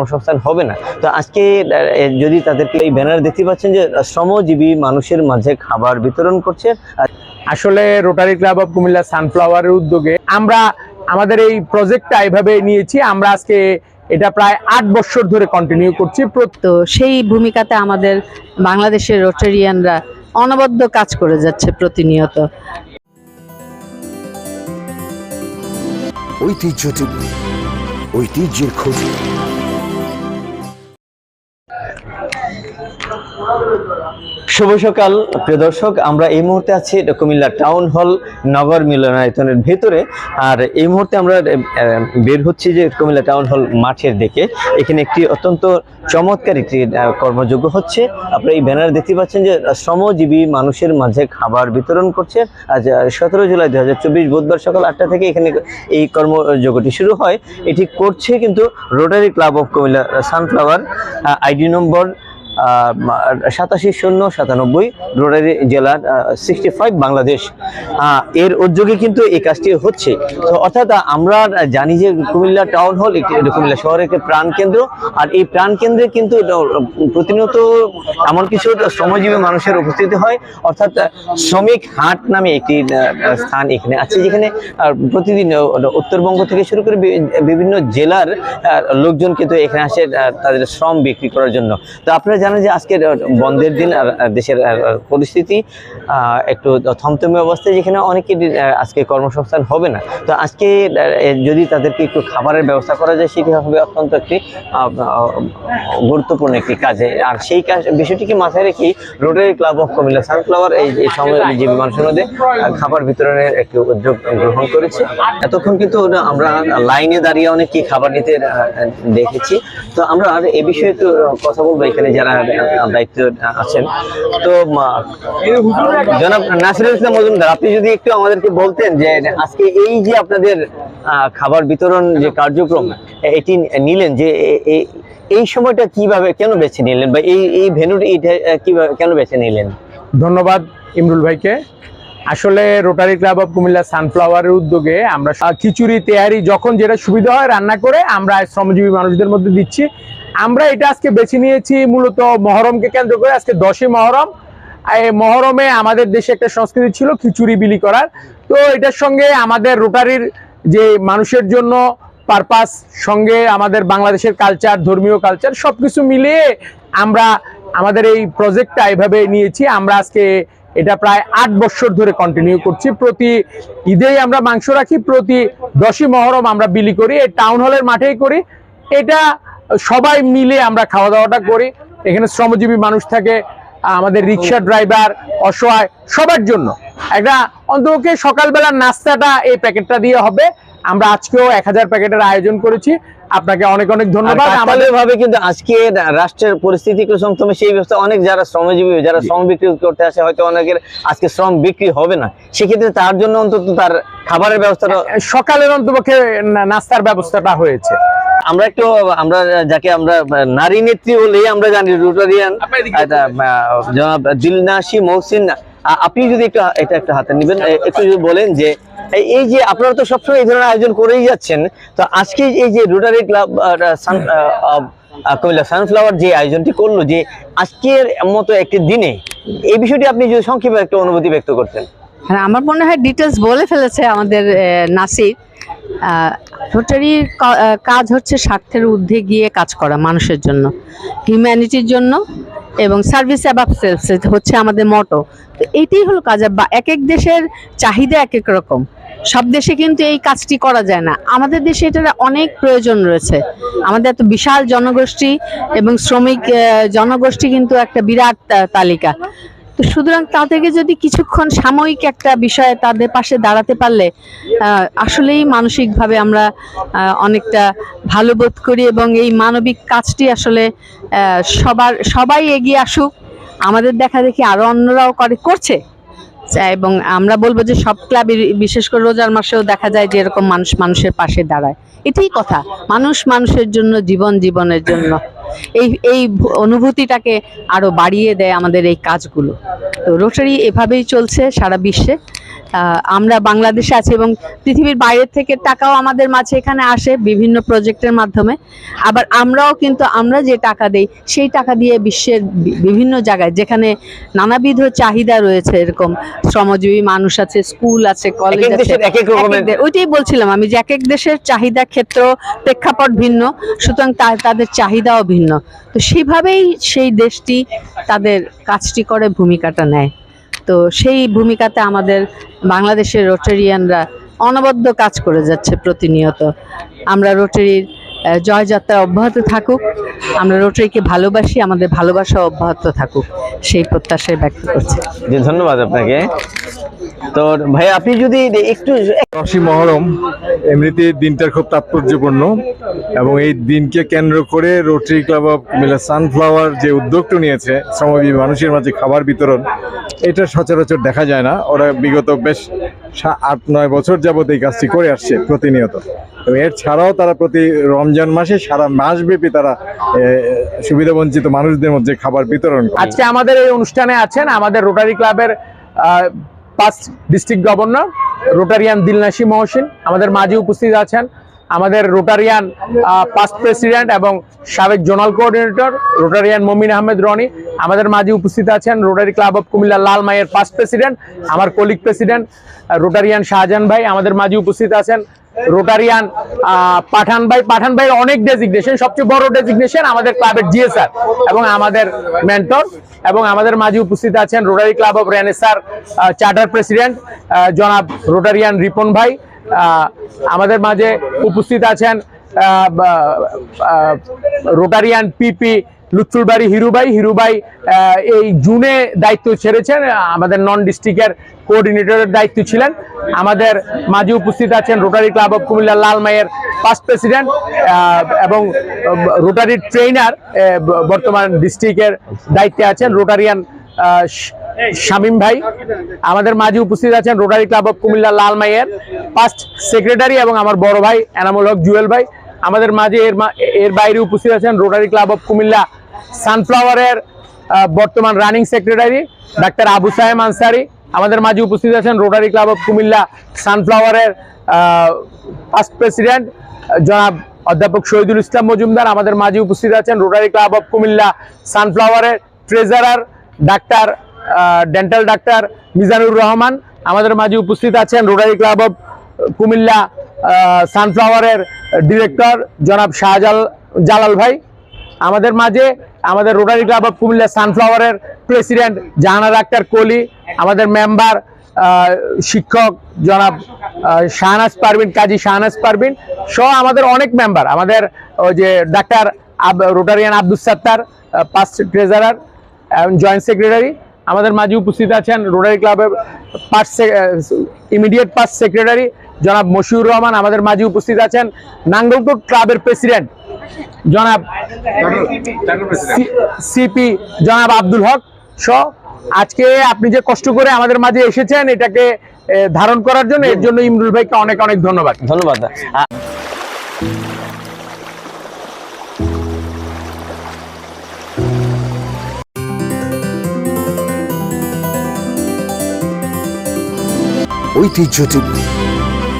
কর্মসংস্থান হবে না। তো আজকে যদি তাদেরকে এই ব্যানার দেখতে পাচ্ছেন যে শ্রমজীবী মানুষের মাঝে খাবার বিতরণ করছে আসলে রোটারি ক্লাব অফ কুমিল্লা সানফ্লাওয়ারের উদ্যোগে আমরা আমাদের এই প্রজেক্টটা এভাবে নিয়েছি। আমরা আজকে এটা প্রায় আট বছর ধরে কন্টিনিউ করছি। প্রত- তো সেই ভূমিকাতে আমাদের বাংলাদেশের রোটারিয়ানরা অনবদ্য কাজ করে যাচ্ছে প্রতিনিয়ত। ঐতিহ্য ঐতিহ্যের খোঁজ। শুভ সকাল, প্রিয় দর্শক। আমরা এই মুহূর্তে আছি কুমিল্লা টাউন হল নগর মিলনায়তনের ভেতরে। আর এই মুহূর্তে আমরা বের হচ্ছি যে কুমিল্লা টাউন হল মাঠের দিকে। এখানে একটি অত্যন্ত চমৎকার একটি কর্মযোগ্য হচ্ছে। আপনারা এই ব্যানার দেখতে পাচ্ছেন যে শ্রমজীবী মানুষের মাঝে খাবার বিতরণ করছে। আজ সতেরো জুলাই দু হাজার চব্বিশ বুধবার সকাল আটটা থেকে এখানে এই কর্মযোগ্যটি শুরু হয়। এটি করছে কিন্তু Rotary Club of Comilla Sunflower ID number সাতাশি শূন্য সাতানব্বই রোটারি জেলার সিক্সটি ফাইভ বাংলাদেশ। এর উদ্যোগে কিন্তু এই কাজটি হচ্ছে। তো অর্থাৎ আমরা জানি যে কুমিল্লা টাউন হল একটি কুমিল্লা শহরের একটি প্রাণ কেন্দ্র। আর এই প্রাণ কেন্দ্রে কিন্তু প্রতিনিয়ত এমন কিছু শ্রমজীবী মানুষের উপস্থিতি হয়। অর্থাৎ শ্রমিক হাট নামে একটি স্থান এখানে আছে, যেখানে প্রতিদিন উত্তরবঙ্গ থেকে শুরু করে বিভিন্ন জেলার লোকজন কিন্তু এখানে আসে তাদের শ্রম বিক্রি করার জন্য। তো আপনারা জানেন যে আজকে বন্ধের দিন আর দেশের পরিস্থিতি একটু থমথমে অবস্থায় যেখানে অনেকে আজকে কর্মসংস্থান হবে না। তো আজকে যদি তাদেরকে একটু খাবারের ব্যবস্থা করা যায়, সেটি হবে অত্যন্ত একটি গুরুত্বপূর্ণ একটি কাজে। আর সেই কাজ, বিষয়টিকে মাথায় রেখে Rotary Club of Comilla Sunflower এই শ্রমজীবী মানুষের মধ্যে খাবার বিতরণের একটি উদ্যোগ গ্রহণ করেছে। এতক্ষণ কিন্তু আমরা লাইনে দাঁড়িয়ে অনেকে খাবার নিতে দেখেছি। তো আমরা এ বিষয়ে একটু কথা বলব এখানে যারা দায়িত্ব আছেন। তো জনাব নাসিরুল ইসলাম মজুমদার, আপনি যদি একটু আমাদেরকে বলতেন যে আজকে এই যে আপনাদের খাবার বিতরণ যে কার্যক্রম, এটি নিলেন যে এই সময়টা কীভাবে, কেন বেছে নিলেন বা এই এই ভেন্যুটি কীভাবে, কেন বেছে নিলেন? ধন্যবাদ ইমরুল ভাইকে। আসলে রোটারি ক্লাব অফ কুমিল্লা সানফ্লাওয়ারের উদ্যোগে আমরা খিচুড়ি তেয়ারি যখন যেটা সুবিধা হয় রান্না করে আমরা শ্রমজীবী মানুষদের মধ্যে দিচ্ছি। আমরা এটা আজকে বেছে নিয়েছি মূলত মহরমকে কেন্দ্র করে, আজকে দশই মহরম। মহরমে আমাদের দেশে একটা সংস্কৃতি ছিল খিচুড়ি বিলি করার। তো এটার সঙ্গে আমাদের রোটারির যে মানুষের জন্য পারপাস, সঙ্গে আমাদের বাংলাদেশের কালচার ধর্মীয় কালচার সবকিছু মিলিয়ে আমরা আমাদের এই প্রজেক্টটা এভাবে নিয়েছি। আমরা আজকে এটা প্রায় আট বছর ধরে কন্টিনিউ করছি। প্রতি ঈদেই আমরা মাংস রাখি, প্রতি দশই মহরম আমরা বিলি করি। এই টাউন হলের মাঠেই করি। এটা সবাই মিলে আমরা খাওয়া দাওয়াটা করি। এখানে শ্রমজীবী মানুষ থাকে আমাদের রিক্সা ড্রাইভার অসহায় সবার জন্য। একটা অন্তপক্ষে সকালবেলার নাস্তাটা এই প্যাকেটটা দিয়ে হবে। আমরা আজকেও এক হাজার প্যাকেটের আয়োজন করেছি। আপনাকে অনেক অনেক ধন্যবাদ। আমাদের আমাদের ভাবে কিন্তু আজকে রাষ্ট্রের পরিস্থিতি সংক্রমে সেই ব্যবস্থা অনেক যারা শ্রমজীবী যারা শ্রম বিক্রি করতে আসে হয়তো অনেকের আজকে শ্রম বিক্রি হবে না। সেক্ষেত্রে তার জন্য অন্তত তার খাবারের ব্যবস্থাটা সকালের অন্তপক্ষে নাস্তার ব্যবস্থাটা হয়েছে। আমরা একটু আমরা যাকে আমরা নারী নেত্রী বলেই আমরা জানি রোটারিয়ান জনাব দিলনাসি মহসিন আপনি যদি একটু এটা একটা হাতে নেবেন একটু যদি বলেন যে এই- যে আপনারা তো সবসময় এই ধরনের আয়োজন করেই যাচ্ছেন তো আজকে এই যে রোটারি ক্লাব কুমিল্লা সানফ্লাওয়ার যে আয়োজনটি করল যে আজকের মতো একটি দিনে এই বিষয়টি আপনি যদি সংক্ষেপে একটা অনুভূতি ব্যক্ত করতেন। হ্যাঁ আমার মনে হয় ডিটেলস বলে ফেলেছে আমাদের আহ, নাসির। রোটারির কাজ হচ্ছে স্বার্থের ঊর্ধ্বে গিয়ে কাজ করা মানুষের জন্য। হিউম্যানিটির জন্য এবং সার্ভিস অ্যাবাভ সেলস হচ্ছে আমাদের মটো তো এটাই হলো কাজ, বা- এক এক দেশের চাহিদা এক এক রকম। সব দেশে কিন্তু এই কাজটি করা যায় না। আমাদের দেশে এটার অনেক প্রয়োজন রয়েছে। আমাদের এত বিশাল জনগোষ্ঠী এবং শ্রমিক জনগোষ্ঠী কিন্তু একটা বিরাট তালিকা। তো সুতরাং তাদেরকে যদি কিছুক্ষণ সাময়িক একটা বিষয়ে তাদের পাশে দাঁড়াতে পারলে আসলেই মানসিকভাবে আমরা অনেকটা ভালো বোধ করি এবং এই মানবিক কাজটি আসলে সবার, সবাই এগিয়ে আসুক। আমাদের দেখা দেখি আরও অন্যরাও করে, করছে। এবং আমরা বলব যে সব ক্লাবে বিশেষ করে রোজার মাসেও দেখা যায় যে এরকম মানুষ মানুষের পাশে দাঁড়ায়। এটাই কথা। মানুষ মানুষের জন্য, জীবন জীবনের জন্য। এই এই অনুভূতিটাকে আরও বাড়িয়ে দেয় আমাদের এই কাজগুলো। তো রোটারি এভাবেই চলছে সারা বিশ্বে। আমরা বাংলাদেশে আছি এবং পৃথিবীর বাইরে থেকে টাকাও আমাদের মাঝে এখানে আসে বিভিন্ন প্রজেক্টের মাধ্যমে। আবার আমরাও কিন্তু আমরা যে টাকা দেই সেই টাকা দিয়ে বিশ্বের বিভিন্ন জায়গায় যেখানে নানাবিধ চাহিদা রয়েছে এরকম শ্রমজীবী মানুষ আছে স্কুল আছে কলেজ আছে ওইটাই বলছিলাম আমি যে এক এক দেশের চাহিদা ক্ষেত্র প্রেক্ষাপট ভিন্ন সুতরাং তাদের চাহিদাও ভিন্ন। তো সেইভাবেই সেই দেশটি তাদের কাজটি করে ভূমিকাটা নেয়। তো সেই ভূমিকাতে আমাদের বাংলাদেশের রোটারিয়ানরা অনবদ্য কাজ করে যাচ্ছে প্রতিনিয়ত। আমরা রোটারির জয়যাত্রা অব্যাহত থাকুক, আমরা রোটারিকে ভালোবাসি, আমাদের ভালোবাসা অব্যাহত থাকুক, সেই প্রত্যাশায় ব্যক্ত করছি। ধন্যবাদ আপনাকে। তো ভাই আপনি যদি একটু দশই মহরম এমনিতে দিনটার খুব তাৎপর্যপূর্ণ এবং এই দিনকে কেন্দ্র করে Rotary Club of Comilla Sunflower যে উদ্যোগটা নিয়েছে শ্রমজীবী মানুষের মাঝে খাবার বিতরণ এটা সচরাচর দেখা যায় না। ওরা বিগত বেশ আট নয় বছর যাবত এই কাজটি করে আসছে প্রতিনিয়ত। এবং এর ছাড়াও তারা প্রতি রমজান মাসে সারা মাসব্যাপী তারা সুবিধাবঞ্চিত মানুষদের মধ্যে খাবার বিতরণ আজকে আমাদের এই অনুষ্ঠানে আছেন আমাদের রোটারি ক্লাবের পাঁচ district governor, Rotarian Dilnasi Mohsin. আমাদের মাঝে উপস্থিত আছেন আমাদের রোটারিয়ান পাস্ট প্রেসিডেন্ট এবং সাবেক জোনাল কোঅর্ডিনেটর রোটারিয়ান মমিন আহমেদ রনি। আমাদের মাঝে উপস্থিত আছেন রোটারি ক্লাব অফ কুমিল্লা লাল মাইয়ের পাস্ট প্রেসিডেন্ট, আমার কলিগ প্রেসিডেন্ট, রোটারিয়ান শাহজাহান ভাই। আমাদের মাঝে উপস্থিত আছেন রোটারিয়ান পাঠান ভাই, পাঠান ভাইয়ের অনেক ডেজিগনেশন সবচেয়ে বড় ডেজিগনেশন আমাদের ক্লাবের জিএসআর এবং আমাদের মেন্টর এবং আমাদের মাঝে উপস্থিত আছেন রোটারি ক্লাব অফ রেনেসার চার্টার প্রেসিডেন্ট জনাব রোটারিয়ান রিপন ভাই। আমাদের মাঝে উপস্থিত আছেন রোটারিয়ান পিপি লুৎফুলবাড়ি হিরুবাই হিরুবাই আহ, এই জুনে দায়িত্ব ছেড়েছেন আমাদের নন ডিস্ট্রিক্টের কোঅর্ডিনেটরের দায়িত্ব ছিলেন। আমাদের মাঝে উপস্থিত আছেন রোটারি ক্লাব অফ কুমিল্লা লালমাইয়ের ফার্স্ট প্রেসিডেন্ট এবং রোটারি ট্রেনার বর্তমান ডিস্ট্রিক্টের দায়িত্বে আছেন রোটারিয়ান শামীম ভাই। আমাদের মাঝে উপস্থিত আছেন রোটারি ক্লাব অফ কুমিল্লা লালমাইয়ের ফার্স্ট সেক্রেটারি এবং আমার বড় ভাই এনামুল হক জুয়েল ভাই। আমাদের মাঝে এর এর বাইরে উপস্থিত আছেন রোটারি ক্লাব অফ কুমিল্লা সানফ্লাওয়ারের বর্তমান রানিং সেক্রেটারি ডাক্তার আবু সাহেব আনসারি। আমাদের মাঝে উপস্থিত আছেন রোটারি ক্লাব অফ কুমিল্লা সানফ্লাওয়ারের ফার্স্ট প্রেসিডেন্ট জনাব অধ্যাপক শহীদুল ইসলাম মজুমদার। আমাদের মাঝে উপস্থিত আছেন rotary club of Comilla সানফ্লাওয়ারের treasurer doctor dental doctor Mizanur Rahman. আমাদের মাঝে উপস্থিত আছেন রোটারি ক্লাব অফ কুমিল্লা সানফ্লাওয়ারের ডিরেক্টর জনাব শাহজাল জালাল ভাই। আমাদের মাঝে আমাদের রোটারি ক্লাব অফ কুমিল্লা সানফ্লাওয়ারের প্রেসিডেন্ট জাহানার আক্তার কোহলি, আমাদের মেম্বার শিক্ষক জনাব শাহনাজ পারভিন, কাজী শাহনাজ পারভিন সহ আমাদের অনেক মেম্বার আমাদের ওই যে ডাক্তার আব Rotarian Abdul Sattar past treasurer joint secretary আমাদের মাঝে উপস্থিত আছেন রোটারি ক্লাবের পার্ট ইমিডিয়েট পাস্ট সেক্রেটারি জনাব মশিউর রহমান আমাদের মাঝে উপস্থিত আছেন নাঙ্গলকোট ক্লাবের প্রেসিডেন্ট। জনাব সিপি জনাব আব্দুল হক সহ আজকে আপনি যে কষ্ট করে আমাদের মাঝে এসেছেন এটাকে ধারণ করার জন্য এর জন্য ইমরুল ভাইকে অনেক অনেক ধন্যবাদ। ধন্যবাদ। ঐতিহ্য টিভি